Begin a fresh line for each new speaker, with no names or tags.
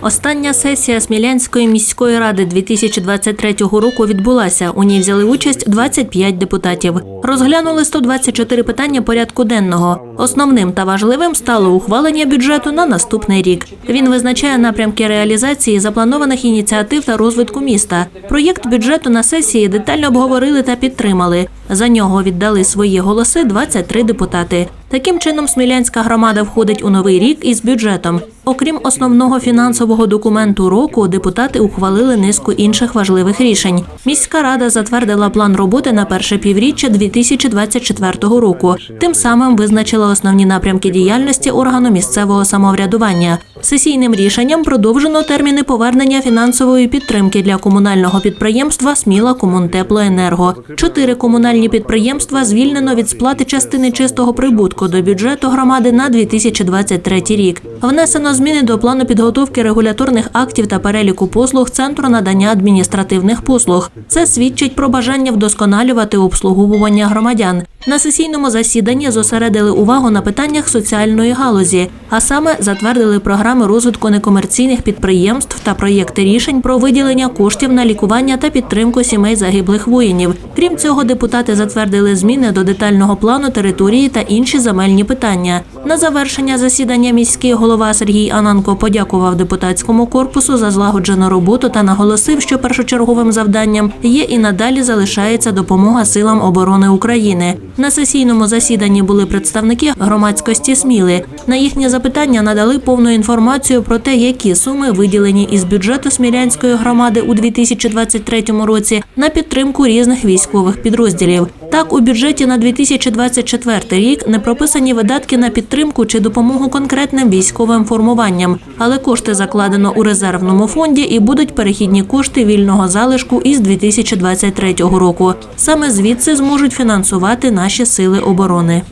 Остання сесія Смілянської міської ради 2023 року відбулася. У ній взяли участь 25 депутатів. Розглянули 124 питання порядку денного. Основним та важливим стало ухвалення бюджету на наступний рік. Він визначає напрямки реалізації запланованих ініціатив та розвитку міста. Проєкт бюджету на сесії детально обговорили та підтримали. За нього віддали свої голоси 23 депутати. Таким чином, Смілянська громада входить у новий рік із бюджетом. Окрім основного фінансового документу року, депутати ухвалили низку інших важливих рішень. Міська рада затвердила план роботи на перше півріччя 2024 року. Тим самим визначила основні напрямки діяльності органу місцевого самоврядування. Сесійним рішенням продовжено терміни повернення фінансової підтримки для комунального підприємства Сміла Комунтеплоенерго. Чотири комунальні підприємства звільнено від сплати частини чистого прибутку до бюджету громади на 2023 рік. Внесено зміни до плану підготовки регуляторних актів та переліку послуг Центру надання адміністративних послуг. Це свідчить про бажання вдосконалювати обслуговування громадян. На сесійному засіданні зосередили увагу на питаннях соціальної галузі, а саме затвердили програми розвитку некомерційних підприємств та проєкти рішень про виділення коштів на лікування та підтримку сімей загиблих воїнів. Крім цього, депутати затвердили зміни до детального плану території та інші земельні питання. На завершення засідання міський голова Сергій Ананко подякував депутатському корпусу за злагоджену роботу та наголосив, що першочерговим завданням є і надалі залишається допомога силам оборони України. На сесійному засіданні були представники громадськості Сміли. На їхнє запитання надали повну інформацію про те, які суми виділені із бюджету Смілянської громади у 2023 році на підтримку різних військових підрозділів. Так, у бюджеті на 2024 рік не прописані видатки на підтримку чи допомогу конкретним військовим формуванням, але кошти закладено у резервному фонді і будуть перехідні кошти вільного залишку із 2023 року. Саме звідси зможуть фінансувати наші сили оборони.